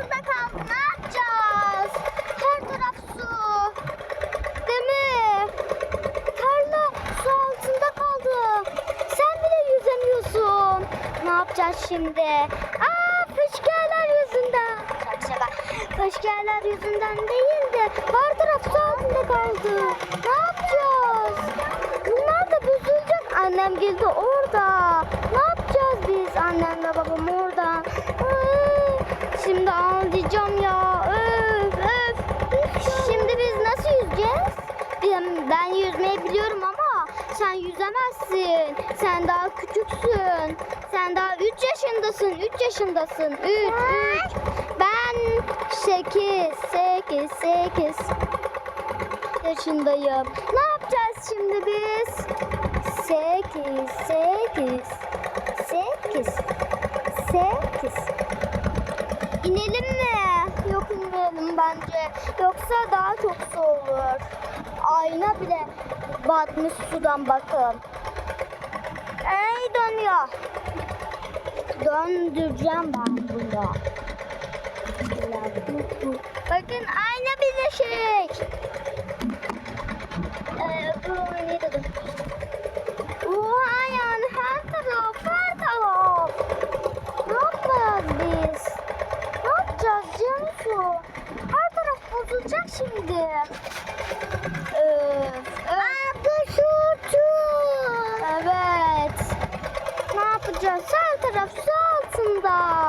altında kaldı. Ne yapacağız? Her taraf su. Değil mi? Tarla su altında kaldı. Sen bile yüzemiyorsun. Ne yapacağız şimdi? Aa fışkıyalar yüzünden. Şaka şaka. Fışkıyalar yüzünden değil de her taraf su altında kaldı. Ne yapacağız? Bunlar da bozulacak. Annem geldi orada. Ne yapacağız biz? Annemle babam orada. Aa, Şimdi ağlayacağım ya. Öf öf. Şimdi biz nasıl yüzeceğiz? Ben, ben yüzmeyi biliyorum ama sen yüzemezsin. Sen daha küçüksün. Sen daha 3 yaşındasın. 3 yaşındasın. 3 3. Ben 8 8 8 yaşındayım. Ne yapacağız şimdi biz? 8 8 8 8 İnelim mi? Yok inmeyelim bence. Yoksa daha çok su olur. Ayna bile batmış sudan bakın. Ey dönüyor. Döndüreceğim ben bunu. Bakın ayna birleşik. Ee, öbür oynayı da dön. patlayacak şimdi. Öf, öf. Aa. Evet. Ne yapacağız? Her taraf su altında.